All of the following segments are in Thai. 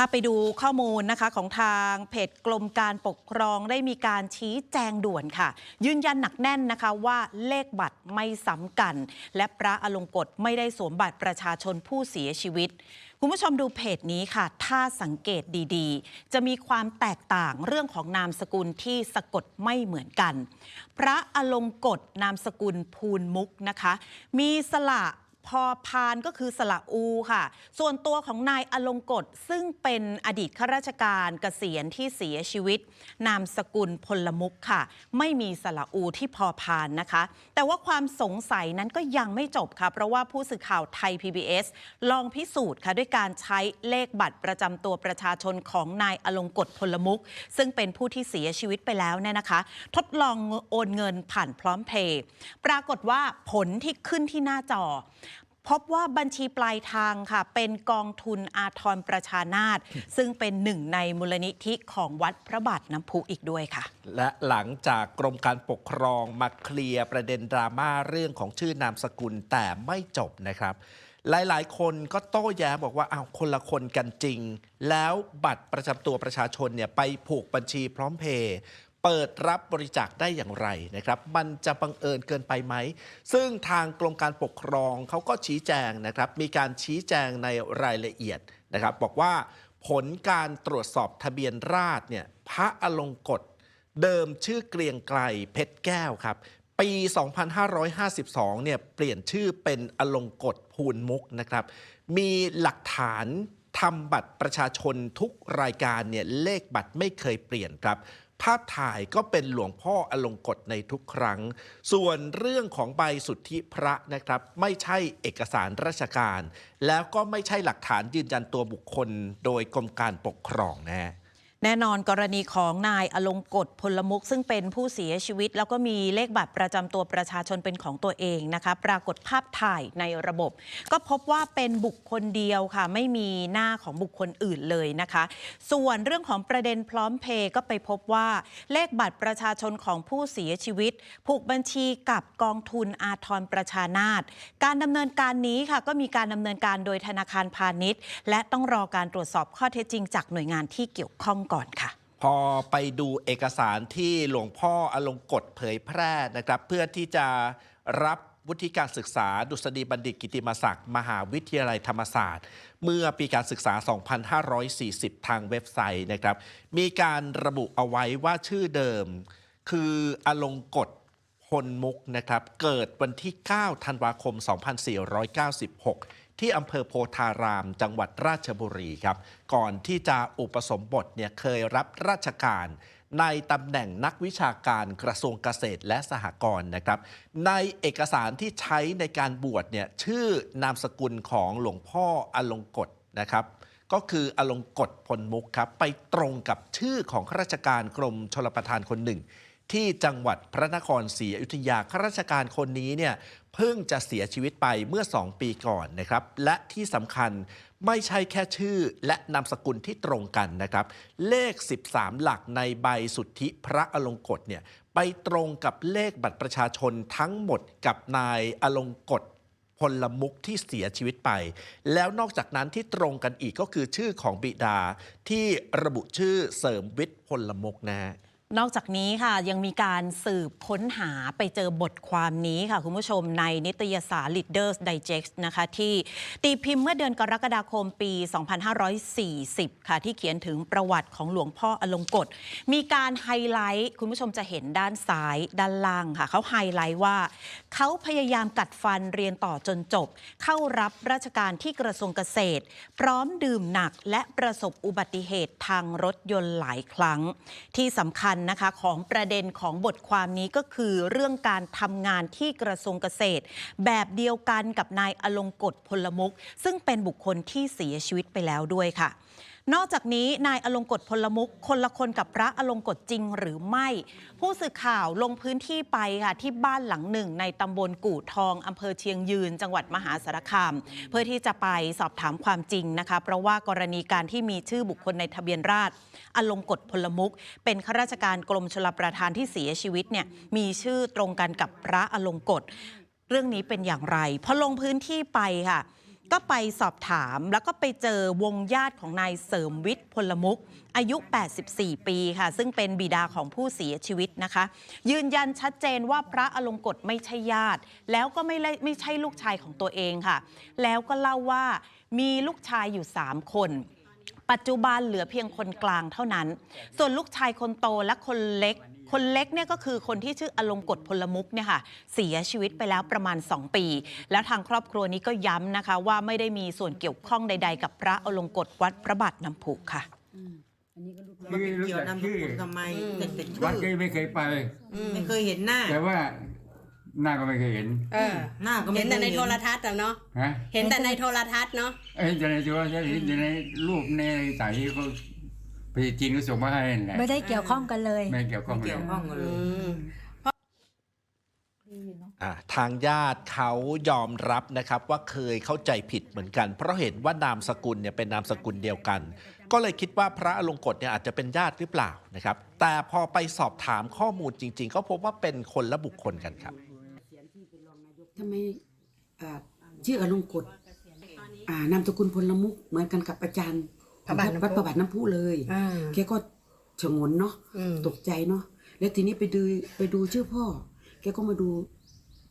ถ้าไปดูข้อมูลนะคะของทางเพจกรมการปกครองได้มีการชี้แจงด่วนค่ะ ยืนยันหนักแน่นนะคะว่าเลขบัตรไม่ซ้ำกัน และพระอลงกฎไม่ได้สวมบัตรประชาชนผู้เสียชีวิตคุณผู้ชมดูเพจนี้ค่ะ ถ้าสังเกตดีๆ จะมีความแตกต่างเรื่องของนามสกุลที่สะกดไม่เหมือนกัน พระอลงกฎนามสกุลภูลมุกนะคะ มีสละ พอพานก็คือสละอูค่ะ ส่วนตัวของนายอลงกฎซึ่งเป็นอดีตข้าราชการเกษียณที่เสียชีวิต นามสกุลพลมุกค่ะ ไม่มีสละอูที่พอพานนะคะ แต่ว่าความสงสัยนั้นก็ยังไม่จบค่ะ เพราะว่าผู้สื่อข่าวไทย PBS ลองพิสูจน์ค่ะ ด้วยการใช้เลขบัตรประจำตัวประชาชนของนายอลงกฎพลมุก ซึ่งเป็นผู้ที่เสียชีวิตไปแล้วเนี่ยนะคะ ทดลองโอนเงินผ่านพร้อมเพย์ปรากฏว่าผลที่ขึ้นที่หน้าจอ พบว่าบัญชีปลายทางค่ะ เป็นกองทุนอาทรประชานาตซึ่งเป็นหนึ่งในมูลนิธิของวัดพระบาทน้ำพุอีกด้วยค่ะ และหลังจากกรมการปกครองมาเคลียร์ประเด็นดราม่าเรื่องของชื่อนามสกุลแต่ไม่จบนะครับ หลายๆ คนก็โต้แย้งบอกว่าอ้าวคนละคนกันจริง แล้วบัตรประจำตัวประชาชนเนี่ยไปผูกบัญชีพร้อมเพย์ เปิดรับบริจาคได้อย่างไรนะครับ มันจะบังเอิญเกินไปไหม ซึ่งทางกรมการปกครองเขาก็ชี้แจงนะครับ มีการชี้แจงในรายละเอียดนะครับ บอกว่าผลการตรวจสอบทะเบียนราษฎร์เนี่ยพระอลงกฎเดิมชื่อเกรียงไกลเพชรแก้วครับ ปี 2552 เนี่ยเปลี่ยนชื่อเป็นอลงกฎภูลมุกนะครับ มีหลักฐานทำบัตรประชาชนทุกรายการเนี่ยเลขบัตรไม่เคยเปลี่ยนครับ ภาพถ่ายก็เป็นหลวงพ่ออลงกฎในทุกครั้ง ส่วนเรื่องของใบสุทธิพระนะครับ ไม่ใช่เอกสารราชการ แล้วก็ไม่ใช่หลักฐานยืนยันตัวบุคคล โดยกรมการปกครองนะฮะ แน่นอนกรณีของนายอลงกฎพลมุกซึ่งเป็นผู้เสียชีวิต แล้วก็มีเลขบัตรประจำตัวประชาชนเป็นของตัวเองนะคะปรากฏภาพถ่ายในระบบ ก็พบว่าเป็นบุคคลเดียวค่ะ ไม่มีหน้าของบุคคลอื่นเลยนะคะ ส่วนเรื่องของประเด็นพร้อมเพย์ก็ไปพบว่า เลขบัตรประชาชนของผู้เสียชีวิต ผูกบัญชีกับกองทุนอาทรประชานาตการดำเนินการนี้ค่ะก็มีการดำเนินการโดยธนาคารพาณิชย์ และต้องรอการตรวจสอบข้อเท็จจริงจากหน่วยงานที่เกี่ยวข้องก่อนค่ะ พอไปดูเอกสารที่หลวงพ่ออลงกฎเผยแพร่นะครับ เพื่อที่จะรับวุฒิการศึกษา ดุษฎีบัณฑิตกิติมศักดิ์มหาวิทยาลัยธรรมศาสตร์ เมื่อปีการศึกษา 2540 ทางเว็บไซต์นะครับ มีการระบุเอาไว้ว่าชื่อเดิม คืออลงกฎพลมุกนะครับ เกิดวันที่ 9 ธันวาคม 2496 ที่อำเภอโพธาราม จังหวัดราชบุรีครับ ก่อนที่จะอุปสมบทเนี่ยเคยรับราชการ ในตำแหน่งนักวิชาการกระทรวงเกษตรและสหกรณ์นะครับ ในเอกสารที่ใช้ในการบวชเนี่ยชื่อนามสกุลของหลวงพ่ออลงกฎนะครับก็คืออลงกฎพลมุกครับไปตรงกับชื่อของข้าราชการกรมชลประทานคนหนึ่ง ที่จังหวัดพระนครศรีอยุธยาข้าราชการคนนี้เนี่ย เพิ่งจะเสียชีวิตไปเมื่อ 2 ปีก่อนนะครับ และที่สำคัญไม่ใช่แค่ชื่อและนามสกุลที่ตรงกันนะครับ เลข 13 หลักในใบสุทธิพระอลงกฎเนี่ยไปตรงกับเลขบัตรประชาชนทั้งหมดกับนายอลงกฎพลมุกที่เสียชีวิตไป แล้วนอกจากนั้นที่ตรงกันอีกก็คือชื่อของบิดาที่ระบุชื่อเสริมวิทย์พลมุกนะฮะ นอกจากนี้ค่ะยังมีการสืบค้นหาไปเจอบทความนี้ค่ะ คุณผู้ชมในนิตยสาร Leaders Digest นะคะที่ตีพิมพ์เมื่อเดือนกรกฎาคมปี 2540 ค่ะ ที่เขียนถึงประวัติของหลวงพ่ออลงกฎมีการไฮไลท์ คุณผู้ชมจะเห็นด้านซ้ายด้านล่างค่ะ เขาไฮไลท์ว่า เขาพยายามกัดฟันเรียนต่อจนจบ เข้ารับราชการที่กระทรวงเกษตร พร้อมดื่มหนักและประสบอุบัติเหตุทางรถยนต์หลายครั้งที่สำคัญนะคะของประเด็นของบทความนี้ก็คือเรื่องการทำงานที่กระทรวงเกษตร แบบเดียวกันกับนายอลงกฎพลมุก ซึ่งเป็นบุคคลที่เสียชีวิตไปแล้วด้วยค่ะ นอกจากนี้นายอลงกฎพลมุกคนละคนกับพระอลงกฎจริงหรือไม่ ผู้สื่อข่าวลงพื้นที่ไปค่ะที่บ้านหลังหนึ่ง ในตำบลกู่ทองอำเภอเชียงยืน จังหวัดมหาสารคาม เพื่อที่จะไปสอบถามความจริงนะคะเพราะว่ากรณีการที่มีชื่อบุคคลในทะเบียนราษฎรอลงกฎพลมุก เป็นข้าราชการกรมชลประทานที่เสียชีวิตเนี่ยมีชื่อตรงกันกับพระอลงกฎเรื่องนี้เป็นอย่างไรพอลงพื้นที่ไปค่ะ ก็ไปสอบถามแล้วก็ไปเจอวงญาติของนายเสริมวิทย์พลมุก อายุ 84 ปีค่ะ ซึ่งเป็นบิดาของผู้เสียชีวิตนะคะ ยืนยันชัดเจนว่าพระอลงกฎไม่ใช่ญาติ แล้วก็ไม่ได้ไม่ใช่ลูกชายของตัวเองค่ะ แล้วก็เล่าว่ามีลูกชายอยู่ 3 คน ปัจจุบันเหลือเพียงคนกลางเท่านั้น ส่วนลูกชายคนโตและคนเล็ก คนเล็กเนี่ยก็คือคนที่ชื่ออลงกฎพลมุกเนี่ยค่ะเสียชีวิตไปแล้วประมาณ 2 ปี แล้วทางครอบครัวนี้ก็ย้ำนะคะ ว่าไม่ได้มีส่วนเกี่ยวข้องใด ๆ กับพระอลงกฎวัดพระบาทน้ำพุค่ะมันเป็นเกี่ยวนามสกุลทำไมแต่แต่ชื่วัดอก็ไม่เคยไป ไม่เคยเห็นหน้า แต่ว่า หน้าก็ไม่เคยเห็น เออหน้าก็ไม่เห็นแต่ในคยโทรทัศน์อะเนาะฮะเห็นแต่ในโทรทัศน์เนาะเอ้ยจะในตัวจะเห็นอยู่ในรูปในสายที่เขาไปจีนก็ส่งมาให้นั่นแหละไม่ได้เกี่ยวข้องกันเลย ไม่เกี่ยวข้องไม่เลเกี่ยวยข้องกันเลยอ่าทางญาติเขายอมรับนะครับว่าเคยเข้าใจผิดเหมือนกัน เพราะเห็นว่านามสกุลเนี่ยเป็นนามสกุลเดียวกัน ก็เลยคิดว่าพระอลงกฎเนี่ยอาจจะเป็นญาติหรือเปล่านะครับ แต่พอไปสอบถามข้อมูลจริง ๆ ก็พบว่าเป็นคนละบุคคลกันครับ ทำไมอ่าชื่ออลงกฎอ่านามสกุลพลมุกเหมือนกันกับอาจารย์พระบาทน้ำพุ วัดประบาทน้ำพุเลยอ่า แกก็ฉงนเนาะอืม ตกใจเนาะแล้วทีนี้ไปดูไปดูชื่อพ่อ แกก็มาดู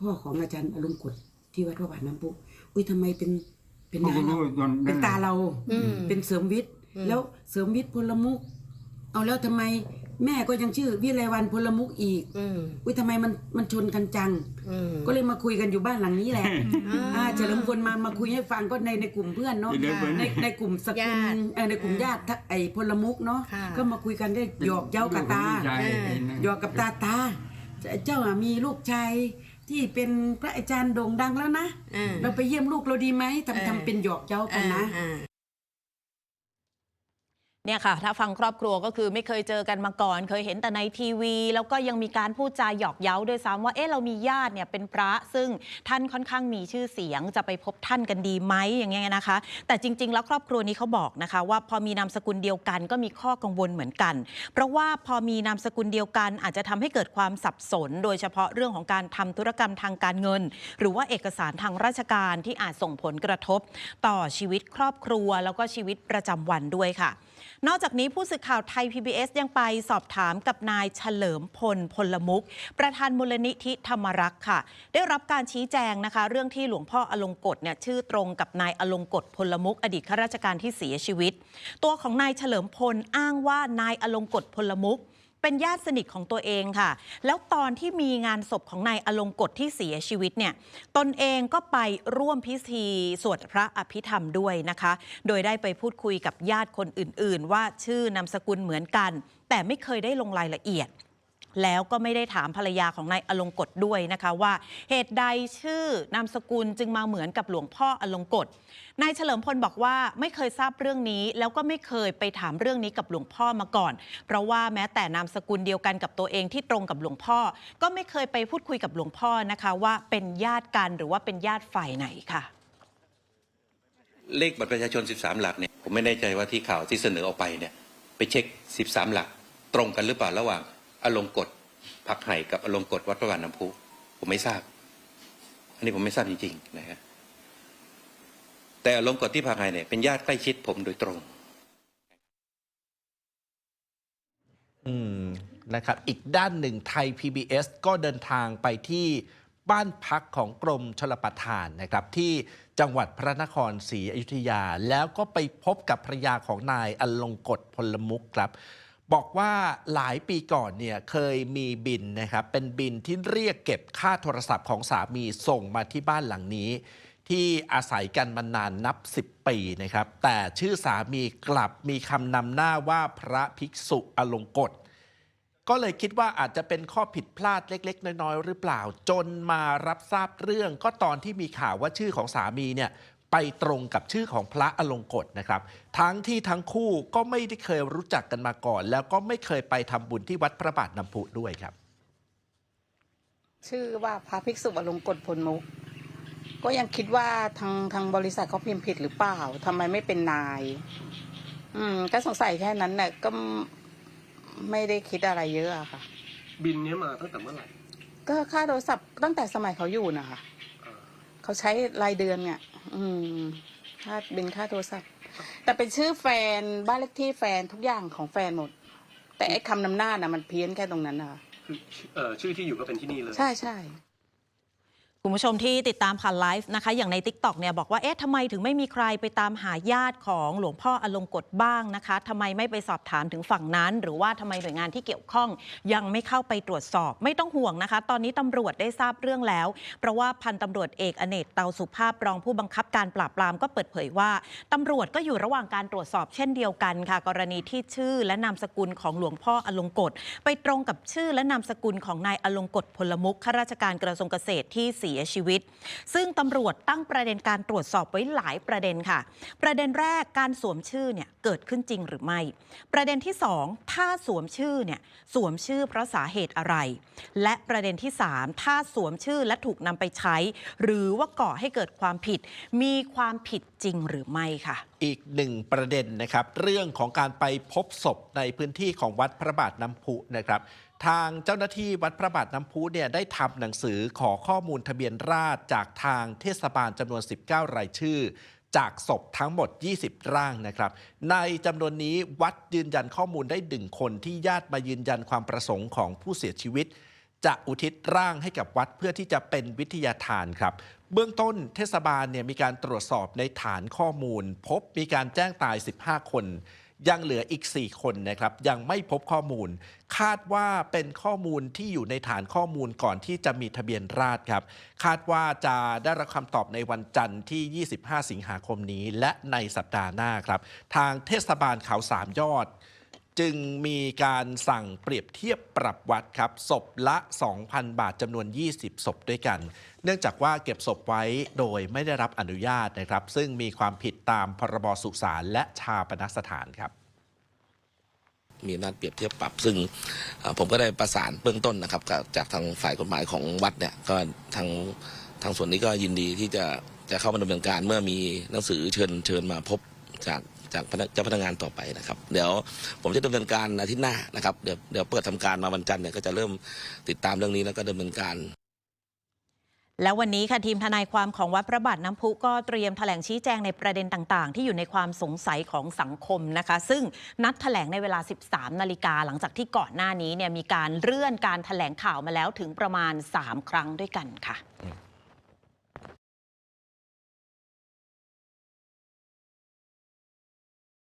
พ่อของอาจารย์อลงกฎที่วัดพระบาทน้ำพุอุ้ยทำไมเป็นเป็นเขาน้าก็เรารู้ตอนเป็นตาเรา อืม เป็นเสริมวิทย์ แล้วเสริมวิทย์พลมุก เอาแล้วทำไม แม่ก็ยังชื่อวิไลวันพลมุกอีกอืมอุ้ยทำไมมันมันชนกันจัง อืม ก็เลยมาคุยกันอยู่บ้านหลังนี้แหละอ่าอ่าเฉลิมพลมามาคุยให้ฟังก็ในในกลุ่มเพื่อนเนาะ เดี๋ยวเดี๋ยวในในกลุ่มสกุญาลติเอ่อในกลุ่มญาติทักไอ้พลมุกเนาะค่ะ ก็มาคุยกันได้หยอกเย้ากับตาลูกของลูกชายเออเองนะหยอกกับตาตาเจ้าอะมีลูกชายที่เป็นพระอาจารย์โด่งดังแล้วนะ อ่า เราไปเยี่ยมลูกเราดีไหมเออทำทำเป็นหยอกเย้ากันนะ อ่า เนี่ยค่ะ ถ้าฟังครอบครัวก็คือไม่เคยเจอกันมาก่อน เคยเห็นแต่ในทีวี แล้วก็ยังมีการพูดจาหยอกเย้าด้วยซ้ำว่าเอ๊ะเรามีญาติเนี่ยเป็นพระซึ่งท่านค่อนข้างมีชื่อเสียงจะไปพบท่านกันดีไหมอย่างเงี้ยนะคะ แต่จริง ๆ แล้วครอบครัวนี้เขาบอกนะคะ ว่าพอมีนามสกุลเดียวกันก็มีข้อกังวลเหมือนกัน เพราะว่าพอมีนามสกุลเดียวกันอาจจะทำให้เกิดความสับสน โดยเฉพาะเรื่องของการทำธุรกรรมทางการเงิน หรือว่าเอกสารทางราชการที่อาจส่งผลกระทบ ต่อชีวิตครอบครัว แล้วก็ชีวิตประจำวันด้วยค่ะ นอกจากนี้ผู้สื่อข่าวไทย PBS ยังไปสอบถามกับนายเฉลิมพลพลมุก ประธานมูลนิธิธรรมรักษ์ค่ะ ได้รับการชี้แจงนะคะ เรื่องที่หลวงพ่ออลงกฎเนี่ยชื่อตรงกับนายอลงกฎพลมุก อดีตข้าราชการที่เสียชีวิต ตัวของนายเฉลิมพลอ้างว่านายอลงกฎพลมุก เป็นญาติสนิทของตัวเองค่ะ แล้วตอนที่มีงานศพของนายอลงกฎที่เสียชีวิตเนี่ย ตนเองก็ไปร่วมพิธีสวดพระอภิธรรมด้วยนะคะ โดยได้ไปพูดคุยกับญาติคนอื่น ๆ ว่าชื่อนามสกุลเหมือนกัน แต่ไม่เคยได้ลงรายละเอียด แล้วก็ไม่ได้ถามภรรยาของนายอลงกฎด้วยนะคะว่า เหตุใดชื่อนามสกุลจึงมาเหมือนกับหลวงพ่ออลงกฎนายเฉลิมพลบอกว่าไม่เคยทราบเรื่องนี้ แล้วก็ไม่เคยไปถามเรื่องนี้กับหลวงพ่อมาก่อน เพราะว่าแม้แต่นามสกุลเดียวกันกับตัวเองที่ตรงกับหลวงพ่อ ก็ไม่เคยไปพูดคุยกับหลวงพ่อนะคะว่าเป็นญาติกันหรือว่าเป็นญาติฝ่ายไหนค่ะ เลขบัตรประชาชน 13 หลักเนี่ยผมไม่แน่ใจว่าที่ข่าวที่เสนอออกไปเนี่ยไปเช็ค 13 หลัก ตรงกันหรือเปล่าระหว่าง อลงกฎพักไห่กับอลงกฎวัดพระบาทน้ำพุผมไม่ทราบ อันนี้ผมไม่ทราบจริงๆนะฮะแต่อลงกฎที่พักไห่เนี่ยเป็นญาติใกล้ชิดผมโดยตรง อืมนะครับ อีกด้านหนึ่งไทย PBS ก็เดินทางไปที่บ้านพักของกรมชลประทานนะครับ ที่จังหวัดพระนครศรีอยุธยา แล้วก็ไปพบกับภรรยาของนายอลงกฎพลมุกครับ บอกว่าหลายปีก่อนเนี่ยเคยมีบินนะครับ เป็นบินที่เรียกเก็บค่าโทรศัพท์ของสามีส่งมาที่บ้านหลังนี้ ที่อาศัยกันมานานนับ 10 ปีนะครับ แต่ชื่อสามีกลับมีคำนำหน้าว่าพระภิกษุอลงกฎก็เลยคิดว่าอาจจะเป็นข้อผิดพลาดเล็ก ๆ น้อย ๆ หรือเปล่า จนมารับทราบเรื่องก็ตอนที่มีข่าวว่าชื่อของสามีเนี่ย ไปตรงกับชื่อของพระอลงกฎนะครับ ทั้งที่ทั้งคู่ก็ไม่ได้เคยรู้จักกันมาก่อน แล้วก็ไม่เคยไปทำบุญที่วัดพระบาทน้ำพุด้วยครับ ชื่อว่าพระภิกษุอลงกฎพลมุก ก็ยังคิดว่าทางทางบริษัทเขาพิมพ์ผิดหรือเปล่าทำไมไม่เป็นนาย อืม ก็สงสัยแค่นั้นแหละก็ไม่ได้คิดอะไรเยอะอะค่ะ บินเนี้ยมาตั้งแต่เมื่อไหร่ก็ค่าโทรศัพท์ตั้งแต่สมัยเขาอยู่นะคะ เขาใช้รายเดือนเนี่ยอืม ค่าเป็นค่าโทรศัพท์ แต่เป็นชื่อแฟนบ้านเลขที่แฟนทุกอย่างของแฟนหมด แต่ไอ้คำนำหน้าน่ะมันเพี้ยนแค่ตรงนั้นนะคะ คือเอ่อชื่อที่อยู่ก็เป็นที่นี่เลย ใช่ใช่ คุณผู้ชมที่ติดตามผ่านไลฟ์นะคะ อย่างใน t ิ k t o k เนี่ยบอกว่า เอ๊ะทำไมถึงไม่มีใครไปตามหาญาติของหลวงพ่ออลงกฎบ้างนะคะทำไมไม่ไปสอบถามถึงฝั่งนั้น หรือว่าทำไมหน่วยงานที่เกี่ยวข้อง ยังไม่เข้าไปตรวจสอบ ไม่ต้องห่วงนะคะ ตอนนี้ตำรวจได้ทราบเรื่องแล้ว เพราะว่าพันตำรวจเอกอเนกเตาสุภาพรองผู้บังคับการปราบปรามก็เปิดเผยว่าตำรวจก็อยู่ระหว่างการตรวจสอบเช่นเดียวกันค่ะ กรณีที่ชื่อและนามสกุลของหลวงพ่ออลงกฎไปตรงกับชื่อและนามสกุลของนายอลงกฎพลมุขข้าราชการกระทรวงเกษตรที่เสียชีวิต ซึ่งตำรวจตั้งประเด็นการตรวจสอบไว้หลายประเด็นค่ะ ประเด็นแรกการสวมชื่อเนี่ยเกิดขึ้นจริงหรือไม่ ประเด็นที่ 2 ถ้าสวมชื่อเนี่ยสวมชื่อเพราะสาเหตุอะไร และประเด็นที่ 3 ถ้าสวมชื่อและถูกนำไปใช้ หรือว่าก่อให้เกิดความผิด มีความผิดจริงหรือไม่ค่ะอีกหนึ่งประเด็นนะครับ เรื่องของการไปพบศพในพื้นที่ของวัดพระบาทน้ำพุนะครับ ทางเจ้าหน้าที่วัดพระบาทน้ำพุเนี่ยได้ทำหนังสือขอข้อมูลทะเบียนราษจากทางเทศบาลจำนวน 19 รายชื่อ จากศพทั้งหมด 20 ร่างนะครับ ในจำนวนนี้วัดยืนยันข้อมูลได้หนึ่งคนที่ญาติมายืนยันความประสงค์ของผู้เสียชีวิต จะอุทิศร่างให้กับวัดเพื่อที่จะเป็นวิทยาทานครับ เบื้องต้นเทศบาลเนี่ยมีการตรวจสอบในฐานข้อมูล พบมีการแจ้งตาย 15 คน ยังเหลืออีก 4 คนนะครับ ยังไม่พบข้อมูล คาดว่าเป็นข้อมูลที่อยู่ในฐานข้อมูลก่อนที่จะมีทะเบียนราษครับ คาดว่าจะได้รับคำตอบในวันจันทร์ที่ 25 สิงหาคมนี้ และในสัปดาห์หน้าครับ ทางเทศบาลเขาสามยอด จึงมีการสั่งเปรียบเทียบปรับวัดครับศพละ 2,000 บาทจำนวน 20 ศพด้วยกัน เนื่องจากว่าเก็บศพไว้โดยไม่ได้รับอนุญาตนะครับ ซึ่งมีความผิดตามพรบสุสานและชาปนสถานครับมีอำนาจเปรียบเทียบปรับซึ่งผมก็ได้ประสานเบื้องต้นนะครับกับจากทางฝ่ายกฎหมายของวัดเนี่ยก็ทางทางส่วนนี้ก็ยินดีที่จะจะเข้ามาดำเนินการเมื่อมีหนังสือเชิญเชิญมาพบจาก จากพนักเจ้าพนักงานต่อไปนะครับ เดี๋ยวผมจะดำเนินการอาทิตย์หน้านะครับเดี๋ยวเดี๋ยวเปิดทำการมาวันจันทร์เนี่ยก็จะเริ่มติดตามเรื่องนี้แล้วก็ดำเนินการแล้ววันนี้ค่ะทีมทนายความของวัดพระบาทน้ำพุก็เตรียมแถลงชี้แจงในประเด็นต่างๆ ที่อยู่ในความสงสัยของสังคมนะคะ ซึ่งนัดแถลงในเวลา 13 นาฬิกาหลังจากที่ก่อนหน้านี้เนี่ยมีการเลื่อนการแถลงข่าวมาแล้วถึงประมาณ 3 ครั้งด้วยกันค่ะ